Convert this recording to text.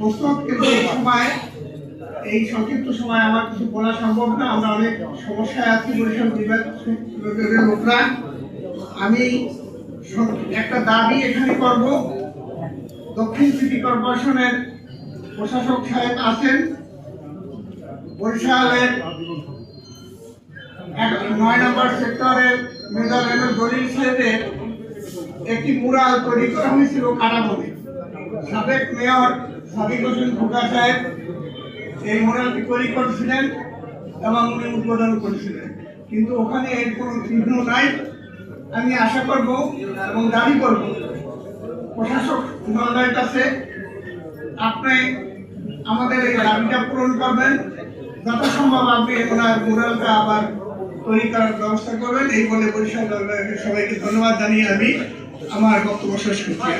প্রস্তুত কিন্তু সময়, এই সংক্ষিপ্ত সময় আমার কিছু বলা সম্ভব না। আমরা অনেক সমস্যায় আছি বরিশাল বিভাগ লোকরা আমি একটা দাবি এখানে করব। দক্ষিণ সিটি কর্পোরেশনের প্রশাসক সাহেব আছেন। বরিশালের নয় নম্বর সেক্টরের মেজারের দলিল ছেড়ে একটি মুরাল তৈরি করা হয়েছিল কারাবনে সাবেক মেয়র সাদিক হোসেন খোকা সাহেব, এই মুরালটি তৈরি করেছিলেন এবং উনি উদ্বোধন করেছিলেন। কিন্তু ওখানে এর কোনো চিহ্ন নাই। আমি আশা করব এবং দাবি করব, প্রশাসক মহোদয়ের কাছে আপনি আমাদের এই দাবিটা পূরণ করবেন। যথাসম্ভব আপনি ওনার মোড়ালটা আবার তৈরি করার ব্যবস্থা করবেন। এই বলে বরিশাল সবাইকে ধন্যবাদ জানিয়ে আমি আমার বক্তব্য শেষ করছি।